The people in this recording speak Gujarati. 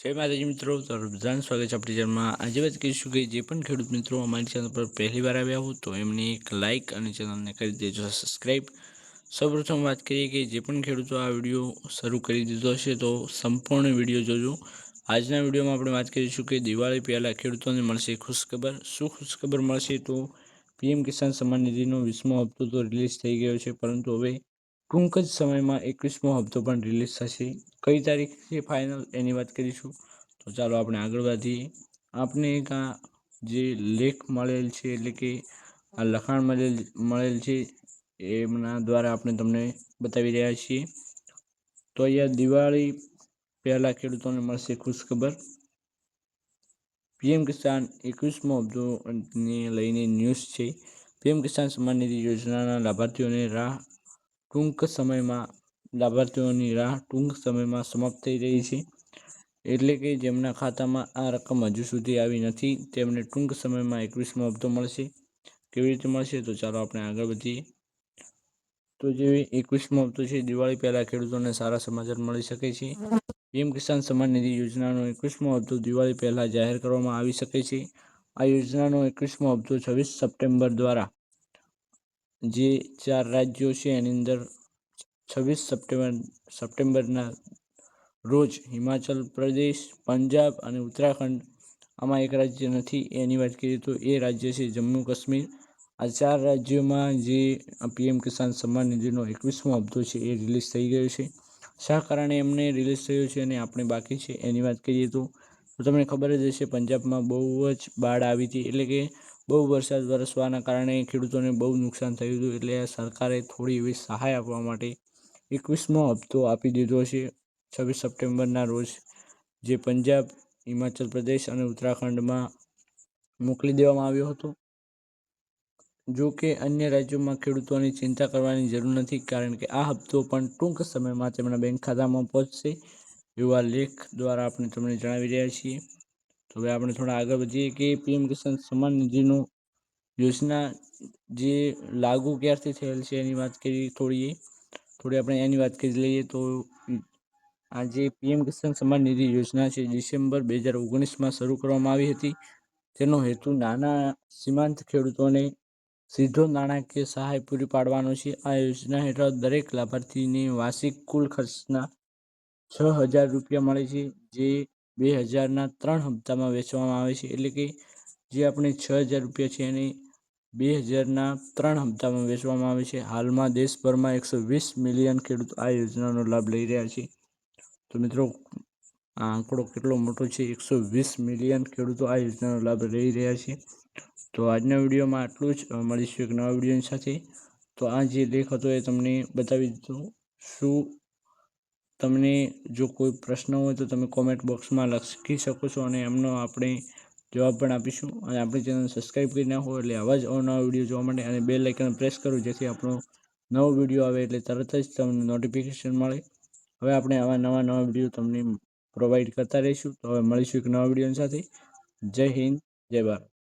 જય માતાજી મિત્રો, તો બધાનું સ્વાગત છે આપણી ચેનલમાં. આજે વાત કરીશું કે જે પણ ખેડૂત મિત્રો અમારી ચેનલ પર પહેલી વાર આવ્યા હો તો એમને એક લાઇક અને ચેનલને કરી દેજો સબસ્ક્રાઈબ સૌપ્રથમ વાત કરીએ કે જે પણ ખેડૂતો આ વીડિયો શરૂ કરી દીધો હશે, તો સંપૂર્ણ વીડિયો જોજો. આજના વિડીયોમાં આપણે વાત કરીશું કે દિવાળી પહેલાં ખેડૂતોને મળશે ખુશખબર. શું ખુશખબર મળશે? તો પીએમ કિસાન સન્માન નિધિનો વીસમો હપ્તો તો રિલીઝ થઈ ગયો છે, પરંતુ હવે ટૂંક જ સમયમાં એકવીસમો હપ્તો પણ રિલીઝ થશે. કઈ તારીખ છે ફાઇનલ એની વાત કરીશું? તો ચાલો આપણે આગળ વધીએ. આપને એક આ જે લેખ મળેલ છે, એટલે કે આ લખાણ મળેલ મળેલ છે, એમના દ્વારા આપણે તમને બતાવી રહ્યા છીએ. તો અહીંયા દિવાળી પહેલાં ખેડૂતોને મળશે ખુશખબર પીએમ કિસાન એકવીસમો હપ્તોને લઈને ન્યૂઝ છે. પીએમ કિસાન સન્માન નિધિ યોજનાના લાભાર્થીઓને રાહ ટૂંક સમયમાં લાભાર્થીઓની રાહ ટૂંક સમયમાં સમાપ્ત થઈ રહી છે. એટલે કે જેમના ખાતામાં આ રકમ હજુ સુધી આવી નથી, તેમને ટૂંક સમયમાં એકવીસમો હપ્તો મળશે. કેવી રીતે મળશે? તો ચાલો આપણે આગળ વધીએ. તો જે એકવીસમો હપ્તો છે, દિવાળી પહેલાં ખેડૂતોને સારા સમાચાર મળી શકે છે. પીએમ કિસાન સન્માન નિધિ યોજનાનો એકવીસમો હપ્તો દિવાળી પહેલાં જાહેર કરવામાં આવી શકે છે. આ યોજનાનો એકવીસમો હપ્તો છવ્વીસ સપ્ટેમ્બર દ્વારા જે ચાર રાજ્યો છે, એની અંદર છવ્વીસ સપ્ટેમ્બર, સપ્ટેમ્બરના રોજ હિમાચલ પ્રદેશ, પંજાબ અને ઉત્તરાખંડ આમાં એક રાજ્ય નથી. એની વાત કરીએ તો એ રાજ્ય છે જમ્મુ કાશ્મીર. આ ચાર રાજ્યોમાં જે પીએમ કિસાન સન્માન નિધિનો એકવીસમો હપ્તો છે એ રિલીઝ થઈ ગયો છે. શા કારણે એમને રિલીઝ થયો છે અને આપણે બાકી છે એની વાત કરીએ તો તમને ખબર જ હશે, પંજાબમાં બહુ જ બાઢ આવી હતી. એટલે કે બહુ વરસાદ વરસવાના કારણે ખેડૂતોને બહુ નુકસાન થયું હતું. એટલે સરકારે થોડી એવી સહાય આપવા માટે એકવીસમો હપ્તો આપી દીધો છે. છવ્વીસ સપ્ટેમ્બરના રોજ જે પંજાબ, હિમાચલ પ્રદેશ અને ઉત્તરાખંડમાં મોકલી દેવામાં આવ્યો હતો. જો કે અન્ય રાજ્યોમાં ખેડૂતોની ચિંતા કરવાની જરૂર નથી, કારણ કે આ હપ્તો પણ ટૂંક સમયમાં તેમના બેંક ખાતામાં પહોંચશે. એવા લેખ દ્વારા આપણે તમને જણાવી રહ્યા છીએ. તો હવે આપણે થોડા આગળ વધીએ કે પીએમ કિસાન સન્માન નિધિનું યોજના જે લાગુ ક્યારથી થયેલ છે એની વાત કરી થોડી થોડી આપણે એની વાત કરી લઈએ તો આ જે પીએમ કિસાન સન્માન નિધિ યોજના છે ડિસેમ્બર બે હજાર ઓગણીસમાં શરૂ કરવામાં આવી હતી. તેનો હેતુ નાના સીમાંત ખેડૂતોને સીધો નાણાકીય સહાય પૂરી પાડવાનો છે. આ યોજના હેઠળ દરેક લાભાર્થીને વાર્ષિક કુલ ખર્ચના છ હજાર રૂપિયા મળે છે, જે બે હજારના ત્રણ હપ્તામાં વેચવામાં આવે છે. એટલે કે જે આપણે છ હજાર રૂપિયા છે એને બે હજારના ત્રણ હપ્તામાં વેચવામાં આવે છે. હાલમાં દેશભરમાં એકસો વીસ મિલિયન ખેડૂતો આ યોજનાનો લાભ લઈ રહ્યા છે. તો મિત્રો, આ આંકડો કેટલો મોટો છે? એકસો વીસ મિલિયન ખેડૂતો આ યોજનાનો લાભ લઈ રહ્યા છે. તો આજના વિડીયોમાં આટલું જ. મળીશું એક નવા વિડીયોની સાથે. તો આ જે લેખ હતો એ તમને બતાવી દીધો. શું તમને જો કોઈ પ્રશ્ન હોય તો તમે કોમેન્ટ બોક્સમાં લખી શકો છો અને એમનો આપણે જવાબ પણ આપીશું. અને આપણી ચેનલ સબસ્ક્રાઈબ કરી નાખો એટલે આવા જ અવનવા વીડિયો જોવા માટે અને બે લાઇકન પ્રેસ કરો જેથી આપણો નવો વીડિયો આવે એટલે તરત જ તમને નોટિફિકેશન મળે. હવે આપણે આવા નવા નવા વીડિયો તમને પ્રોવાઈડ કરતા રહીશું. તો હવે મળીશું એક નવા વીડિયો સાથે. જય હિન્દ, જય ભારત.